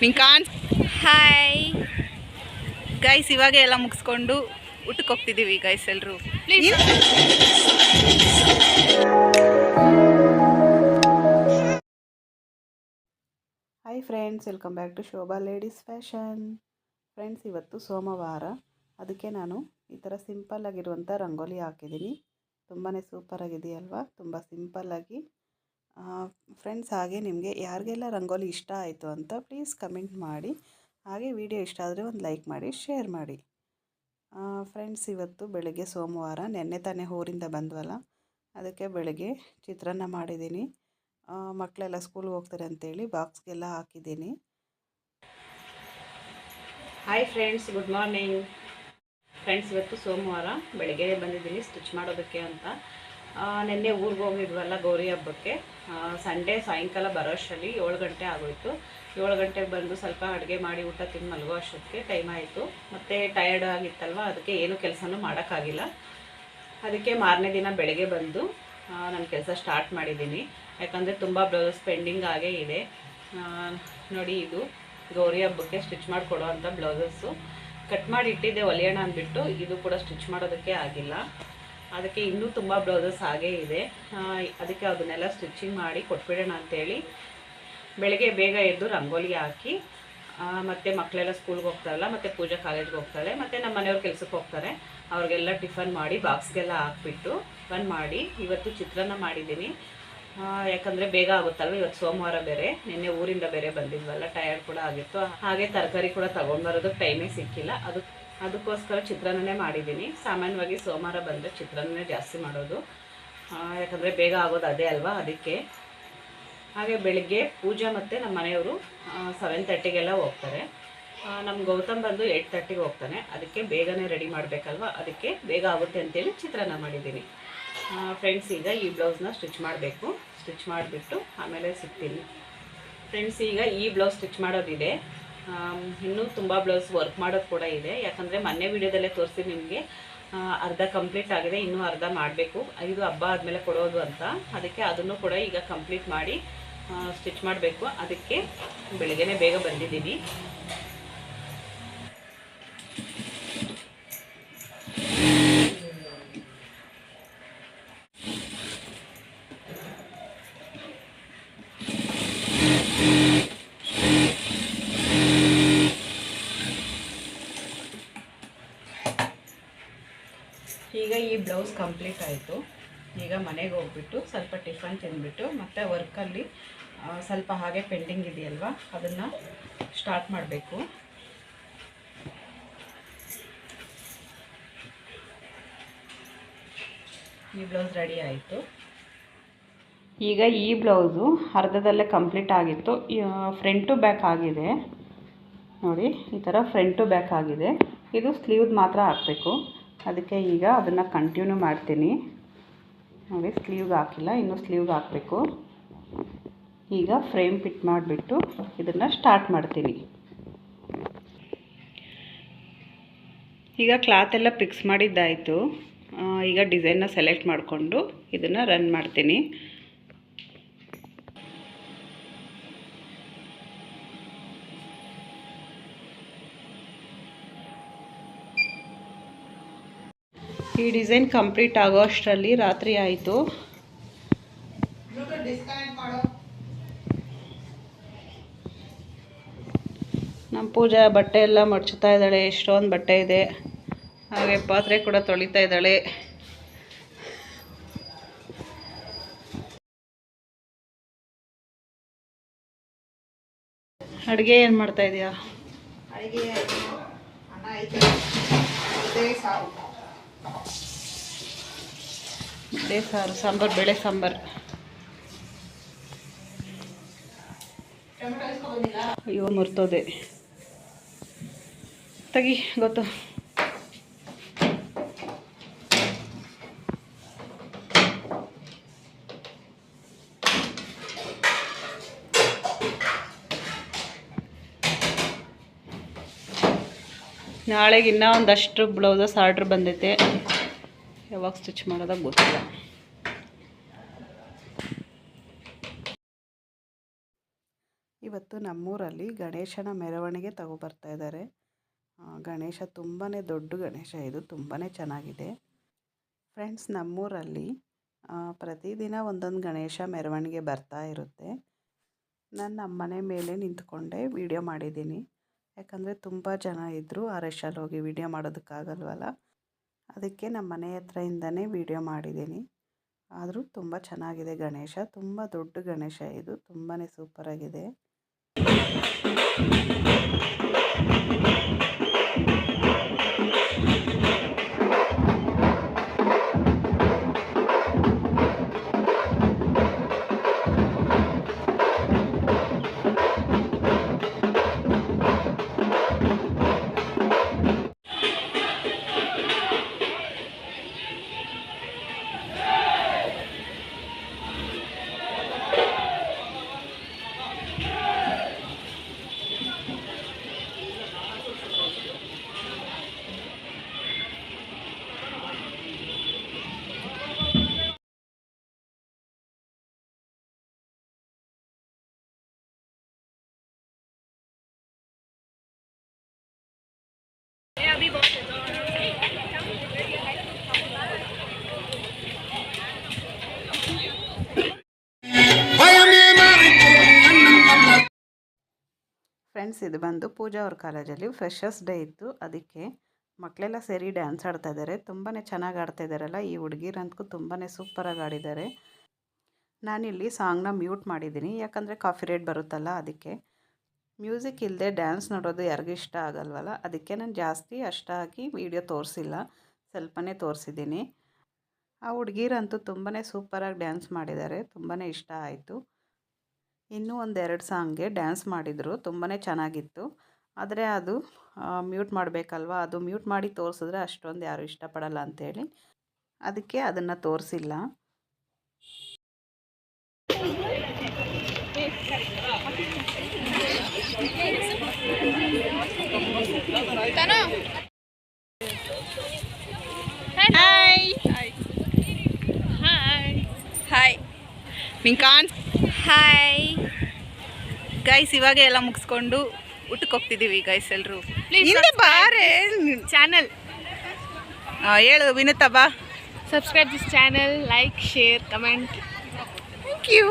ನಿಂಗೆ ಕಾಣ್ hi guys ಇವಾಗೆ ಎಲ್ಲ ಮುಗಿಸ್ಕೊಂಡು ಊಟಕ್ಕೆ ಹೋಗ್ತಿದ್ದೀವಿ ಗೈಸ್ ಎಲ್ಲರೂ hi friends welcome back to Shobha ladies fashion friends ಇವತ್ತು ಸೋಮವಾರ. ಅದಕ್ಕೆ ನಾನು ಈ ಥರ ಸಿಂಪಲ್ ಆಗಿರುವಂಥ ರಂಗೋಲಿ ಹಾಕಿದ್ದೀನಿ. ತುಂಬಾ ಸೂಪರಾಗಿದೆಯಲ್ವಾ ತುಂಬ ಸಿಂಪಲ್ಲಾಗಿ ಫ್ರೆಂಡ್ಸ್ ಹಾಗೆ ನಿಮಗೆ ಯಾರಿಗೆಲ್ಲ ರಂಗೋಲಿ ಇಷ್ಟ ಆಯಿತು ಅಂತ ಪ್ಲೀಸ್ ಕಮೆಂಟ್ ಮಾಡಿ. ಹಾಗೆ ವಿಡಿಯೋ ಇಷ್ಟ ಆದರೆ ಒಂದು ಲೈಕ್ ಮಾಡಿ ಶೇರ್ ಮಾಡಿ. ಫ್ರೆಂಡ್ಸ್ ಇವತ್ತು ಬೆಳಗ್ಗೆ ಸೋಮವಾರ, ನೆನ್ನೆ ತಾನೇ ಊರಿಂದ ಬಂದ್ವಲ್ಲ, ಅದಕ್ಕೆ ಬೆಳಗ್ಗೆ ಚಿತ್ರಾನ್ನ ಮಾಡಿದ್ದೀನಿ. ಮಕ್ಕಳೆಲ್ಲ ಸ್ಕೂಲ್ಗೆ ಹೋಗ್ತಾರೆ ಅಂತೇಳಿ ಬಾಕ್ಸ್ಗೆಲ್ಲ ಹಾಕಿದ್ದೀನಿ. Hi friends good morning friends ಇವತ್ತು ಸೋಮವಾರ, ಬೆಳಗ್ಗೆ ಬಂದಿದ್ದೀನಿ ಸ್ಟಿಚ್ ಮಾಡೋದಕ್ಕೆ ಅಂತ. ನೆನ್ನೆ ಊರಿಗೆ ಹೋಗಿದ್ವಲ್ಲ ಗೌರಿ ಹಬ್ಬಕ್ಕೆ. ಸಂಡೇ ಸಾಯಂಕಾಲ ಬರೋ ಅಷ್ಟರಲ್ಲಿ ಏಳು ಗಂಟೆ ಆಗೋಯ್ತು. ಏಳು ಗಂಟೆಗೆ ಬಂದು ಸ್ವಲ್ಪ ಅಡುಗೆ ಮಾಡಿ ಊಟ ತಿಂದು ಮಲಗೋ ಅಷ್ಟೊತ್ತಿಗೆ ಟೈಮ್ ಆಯಿತು. ಮತ್ತು ಟಯರ್ಡ್ ಆಗಿತ್ತಲ್ವ, ಅದಕ್ಕೆ ಏನು ಕೆಲಸನೂ ಮಾಡೋಕ್ಕಾಗಿಲ್ಲ. ಅದಕ್ಕೆ ಮಾರನೇ ದಿನ ಬೆಳಗ್ಗೆ ಬಂದು ನಾನು ಕೆಲಸ ಸ್ಟಾರ್ಟ್ ಮಾಡಿದ್ದೀನಿ. ಯಾಕಂದರೆ ತುಂಬ ಬ್ಲೌಸ್ ಪೆಂಡಿಂಗ್ ಆಗೇ ಇದೆ. ನೋಡಿ ಇದು ಗೌರಿ ಹಬ್ಬಕ್ಕೆ ಸ್ಟಿಚ್ ಮಾಡಿಕೊಡೋ ಅಂಥ ಬ್ಲೌಸಸ್ಸು ಕಟ್ ಮಾಡಿ ಇಟ್ಟಿದ್ದೆ ಹೊಲಿಯೋಣ ಅಂದ್ಬಿಟ್ಟು, ಇದು ಕೂಡ ಸ್ಟಿಚ್ ಮಾಡೋದಕ್ಕೆ ಆಗಿಲ್ಲ. ಅದಕ್ಕೆ ಇನ್ನೂ ತುಂಬ ಬ್ಲೌಸಸ್ ಹಾಗೇ ಇದೆ. ಅದಕ್ಕೆ ಅದನ್ನೆಲ್ಲ ಸ್ಟಿಚಿಂಗ್ ಮಾಡಿ ಕೊಟ್ಬಿಡೋಣ ಅಂತೇಳಿ. ಬೆಳಗ್ಗೆ ಬೇಗ ಎದ್ದು ರಂಗೋಲಿ ಹಾಕಿ ಮತ್ತು ಮಕ್ಕಳೆಲ್ಲ ಸ್ಕೂಲ್ಗೆ ಹೋಗ್ತಾರಲ್ಲ, ಮತ್ತು ಪೂಜಾ ಕಾಲೇಜ್ಗೆ ಹೋಗ್ತಾಳೆ ಮತ್ತು ನಮ್ಮ ಮನೆಯವ್ರ ಕೆಲಸಕ್ಕೆ ಹೋಗ್ತಾರೆ. ಅವ್ರಿಗೆಲ್ಲ ಟಿಫನ್ ಮಾಡಿ ಬಾಕ್ಸ್ಗೆಲ್ಲ ಹಾಕ್ಬಿಟ್ಟು ಟಿಫನ್ ಮಾಡಿ ಇವತ್ತು ಚಿತ್ರಾನ್ನ ಮಾಡಿದ್ದೀನಿ. ಯಾಕಂದರೆ ಬೇಗ ಆಗುತ್ತಲ್ವ, ಇವತ್ತು ಸೋಮವಾರ ಬೇರೆ, ನಿನ್ನೆ ಊರಿಂದ ಬೇರೆ ಬಂದಿದ್ವಲ್ಲ, ಟಯರ್ಡ್ ಕೂಡ ಆಗಿತ್ತು. ಹಾಗೆ ತರಕಾರಿ ಕೂಡ ತೊಗೊಂಡ್ಬರೋದಕ್ಕೆ ಟೈಮೇ ಸಿಕ್ಕಿಲ್ಲ. ಅದು ಅದಕ್ಕೋಸ್ಕರ ಚಿತ್ರಾನ್ನನೇ ಮಾಡಿದ್ದೀನಿ. ಸಾಮಾನ್ಯವಾಗಿ ಸೋಮವಾರ ಬಂದರೆ ಚಿತ್ರಾನ್ನನೇ ಜಾಸ್ತಿ ಮಾಡೋದು. ಯಾಕಂದರೆ ಬೇಗ ಆಗೋದು ಅದೇ ಅಲ್ವಾ ಅದಕ್ಕೆ. ಹಾಗೆ ಬೆಳಿಗ್ಗೆ ಪೂಜಾ ಮತ್ತು ನಮ್ಮ ಮನೆಯವರು ಸೆವೆನ್ ತರ್ಟಿಗೆಲ್ಲ ಹೋಗ್ತಾರೆ. ನಮ್ಮ ಗೌತಮ್ ಬಂದು ಏಯ್ಟ್ ತರ್ಟಿಗೆ ಹೋಗ್ತಾನೆ. ಅದಕ್ಕೆ ಬೇಗನೆ ರೆಡಿ ಮಾಡಬೇಕಲ್ವಾ? ಅದಕ್ಕೆ ಬೇಗ ಆಗುತ್ತೆ ಅಂತೇಳಿ ಚಿತ್ರಾನ್ನ ಮಾಡಿದ್ದೀನಿ. ಫ್ರೆಂಡ್ಸ್ ಈಗ ಈ ಬ್ಲೌಸ್ನ ಸ್ಟಿಚ್ ಮಾಡಬೇಕು. ಸ್ಟಿಚ್ ಮಾಡಿಬಿಟ್ಟು ಆಮೇಲೆ ಸಿಗ್ತೀನಿ. ಫ್ರೆಂಡ್ಸ್ ಈಗ ಈ ಬ್ಲೌಸ್ ಸ್ಟಿಚ್ ಮಾಡೋದಿದೆ. ಇನ್ನೂ ತುಂಬ ಬ್ಲೌಸ್ ವರ್ಕ್ ಮಾಡೋದು ಕೂಡ ಇದೆ. ಯಾಕಂದರೆ ಮೊನ್ನೆ ವೀಡಿಯೋದಲ್ಲೇ ತೋರಿಸಿ ನಿಮಗೆ. ಅರ್ಧ ಕಂಪ್ಲೀಟ್ ಆಗಿದೆ, ಇನ್ನೂ ಅರ್ಧ ಮಾಡಬೇಕು. ಇದು ಹಬ್ಬ ಆದಮೇಲೆ ಕೊಡೋದು ಅಂತ. ಅದಕ್ಕೆ ಅದನ್ನು ಕೂಡ ಈಗ ಕಂಪ್ಲೀಟ್ ಮಾಡಿ ಸ್ಟಿಚ್ ಮಾಡಬೇಕು. ಅದಕ್ಕೆ ಬೆಳಗ್ಗೆ ಬೇಗ ಬಂದಿದ್ದೀನಿ. ಈಗ ಈ ಬ್ಲೌಸ್ ಕಂಪ್ಲೀಟ್ ಆಯಿತು. ಈಗ ಮನೆಗೆ ಹೋಗ್ಬಿಟ್ಟು ಸ್ವಲ್ಪ ಟಿಫನ್ ತಿಂದ್ಬಿಟ್ಟು ಮತ್ತು ವರ್ಕಲ್ಲಿ ಸ್ವಲ್ಪ ಹಾಗೆ ಪೆಂಡಿಂಗ್ ಇದೆಯಲ್ವಾ, ಅದನ್ನು ಸ್ಟಾರ್ಟ್ ಮಾಡಬೇಕು. ಈ ಬ್ಲೌಸ್ ರೆಡಿ ಆಯಿತು. ಈಗ ಈ ಬ್ಲೌಸು ಅರ್ಧದಲ್ಲೇ ಕಂಪ್ಲೀಟ್ ಆಗಿತ್ತು. ಫ್ರಂಟು ಬ್ಯಾಕ್ ಆಗಿದೆ. ನೋಡಿ, ಈ ಥರ ಫ್ರಂಟು ಬ್ಯಾಕ್ ಆಗಿದೆ. ಇದು ಸ್ಲೀವ್ದು ಮಾತ್ರ ಹಾಕಬೇಕು. ಅದಕ್ಕೆ ಈಗ ಅದನ್ನು ಕಂಟಿನ್ಯೂ ಮಾಡ್ತೀನಿ. ನೋಡಿ ಸ್ಲೀವ್ಗೆ ಹಾಕಿಲ್ಲ, ಇನ್ನೂ ಸ್ಲೀವ್ಗೆ ಹಾಕಬೇಕು. ಈಗ ಫ್ರೇಮ್ ಫಿಟ್ ಮಾಡಿಬಿಟ್ಟು ಇದನ್ನು ಸ್ಟಾರ್ಟ್ ಮಾಡ್ತೀನಿ. ಈಗ ಕ್ಲಾತ್ ಎಲ್ಲ ಫಿಕ್ಸ್ ಮಾಡಿದ್ದಾಯಿತು. ಈಗ ಡಿಸೈನ್ನ ಸೆಲೆಕ್ಟ್ ಮಾಡಿಕೊಂಡು ಇದನ್ನು ರನ್ ಮಾಡ್ತೀನಿ. ಈ ಡಿಸೈನ್ ಕಂಪ್ಲೀಟ್ ಆಗೋ ಅಷ್ಟರಲ್ಲಿ ರಾತ್ರಿ ಆಯಿತು. ನಮ್ಮ ಪೂಜಾ ಬಟ್ಟೆ ಎಲ್ಲ ಮಡ್ಚುತ್ತಾ ಇದ್ದಾಳೆ, ಎಷ್ಟೊಂದು ಬಟ್ಟೆ ಇದೆ. ಹಾಗೆ ಪಾತ್ರೆ ಕೂಡ ತೊಳಿತಾ ಇದ್ದಾಳೆ. ಅಡುಗೆ ಏನು ಮಾಡ್ತಾ ಇದೆಯಾ? ಅಡುಗೆ ಐತೆ ಸಾರು ಸಾಂಬಾರು ಬೇಳೆ ಸಾಂಬಾರು. ಅಯ್ಯೋ ಮರ್ತೋದೆ. ತಗಿ ಗೊತ್ತು. ನಾಳೆಗೆ ಇನ್ನೂ ಒಂದಷ್ಟು ಬ್ಲೌಸಸ್ ಆರ್ಡ್ರ್ ಬಂದೈತೆ. ಯಾವಾಗ ಸ್ಟಿಚ್ ಮಾಡೋದಾಗ ಗೊತ್ತಿಲ್ಲ. ಇವತ್ತು ನಮ್ಮೂರಲ್ಲಿ ಗಣೇಶನ ಮೆರವಣಿಗೆ ತಗೊಬರ್ತಾ ಇದ್ದಾರೆ ಗಣೇಶ ತುಂಬಾ ದೊಡ್ಡ ಗಣೇಶ. ಇದು ತುಂಬಾ ಚೆನ್ನಾಗಿದೆ. ಫ್ರೆಂಡ್ಸ್, ನಮ್ಮೂರಲ್ಲಿ ಪ್ರತಿದಿನ ಒಂದೊಂದು ಗಣೇಶ ಮೆರವಣಿಗೆ ಬರ್ತಾ ಇರುತ್ತೆ. ನಾನು ನಮ್ಮ ಮನೆ ಮೇಲೆ ನಿಂತ್ಕೊಂಡೆ, ವಿಡಿಯೋ ಮಾಡಿದ್ದೀನಿ. ಯಾಕಂದರೆ ತುಂಬ ಜನ ಇದ್ದರು ಆ ರಶಲ್ಲಿ ಹೋಗಿ ವಿಡಿಯೋ ಮಾಡೋದಕ್ಕಾಗಲ್ವಲ್ಲ? ಅದಕ್ಕೆ ನಮ್ಮ ಮನೆ ಹತ್ರದಿಂದನೇ ವಿಡಿಯೋ ಮಾಡಿದ್ದೀನಿ. ಆದರೂ ತುಂಬ ಚೆನ್ನಾಗಿದೆ ಗಣೇಶ. ತುಂಬ ದೊಡ್ಡ ಗಣೇಶ ಇದು. ತುಂಬಾ ಸೂಪರಾಗಿದೆ ಫ್ರೆಂಡ್ಸ್, ಇದು ಬಂದು ಪೂಜಾ ಅವ್ರ ಕಾಲೇಜಲ್ಲಿ ಫ್ರೆಶರ್ಸ್ ಡೇ ಇತ್ತು. ಅದಕ್ಕೆ ಮಕ್ಕಳೆಲ್ಲ ಸೇರಿ ಡ್ಯಾನ್ಸ್ ಆಡ್ತಾ ಇದ್ದಾರೆ. ತುಂಬಾ ಚೆನ್ನಾಗಿ ಆಡ್ತಾ ಇದ್ದಾರಲ್ಲ, ಈ ಹುಡುಗಿರಂತೂ ತುಂಬಾ ಸೂಪರಾಗಿ ಆಡಿದ್ದಾರೆ. ನಾನಿಲ್ಲಿ ಸಾಂಗ್ನ ಮ್ಯೂಟ್ ಮಾಡಿದ್ದೀನಿ. ಯಾಕಂದರೆ ಕಾಫಿ ರೇಟ್ ಬರುತ್ತಲ್ಲ, ಅದಕ್ಕೆ ಮ್ಯೂಸಿಕ್ ಇಲ್ಲದೆ ಡ್ಯಾನ್ಸ್ ನೋಡೋದು ಯಾರಿಗೂ ಇಷ್ಟ ಆಗಲ್ವಲ್ಲ, ಅದಕ್ಕೆ ನಾನು ಜಾಸ್ತಿ ಅಷ್ಟಾಗಿ ವಿಡಿಯೋ ತೋರಿಸಿಲ್ಲ, ಸ್ವಲ್ಪನೇ ತೋರಿಸಿದ್ದೀನಿ. ಆ ಹುಡುಗಿರಂತೂ ತುಂಬಾ ಸೂಪರಾಗಿ ಡ್ಯಾನ್ಸ್ ಮಾಡಿದ್ದಾರೆ. ತುಂಬಾ ಇಷ್ಟ ಆಯಿತು. ಇನ್ನೂ ಒಂದೆರಡು ಸಾಂಗ್ಗೆ ಡ್ಯಾನ್ಸ್ ಮಾಡಿದರು ತುಂಬಾ ಚೆನ್ನಾಗಿತ್ತು. ಆದರೆ ಅದು ಮ್ಯೂಟ್ ಮಾಡಬೇಕಲ್ವಾ? ಅದು ಮ್ಯೂಟ್ ಮಾಡಿ ತೋರಿಸಿದ್ರೆ ಅಷ್ಟೊಂದು ಯಾರು ಇಷ್ಟಪಡಲ್ಲ ಅಂಥೇಳಿ ಅದಕ್ಕೆ ಅದನ್ನು ತೋರಿಸಿಲ್ಲ. ಹಾಯ್ ಹಾಯ್ ಹಾಯ್ ಕಾಣ್ ಹಾಯ್ ಗೈಸ್ ಇವಾಗ ಎಲ್ಲ ಮುಗಿಸ್ಕೊಂಡು ಊಟಕ್ಕೆ ಹೋಗ್ತಿದ್ದೀವಿ ಗೈಸ್ ಎಲ್ಲರೂ ಹಿಂದೆ ಬಾರೆ. ಚಾನಲ್ ಹೇಳು ವಿನುತಾ ಬಾ. Subscribe this channel like share comment thank you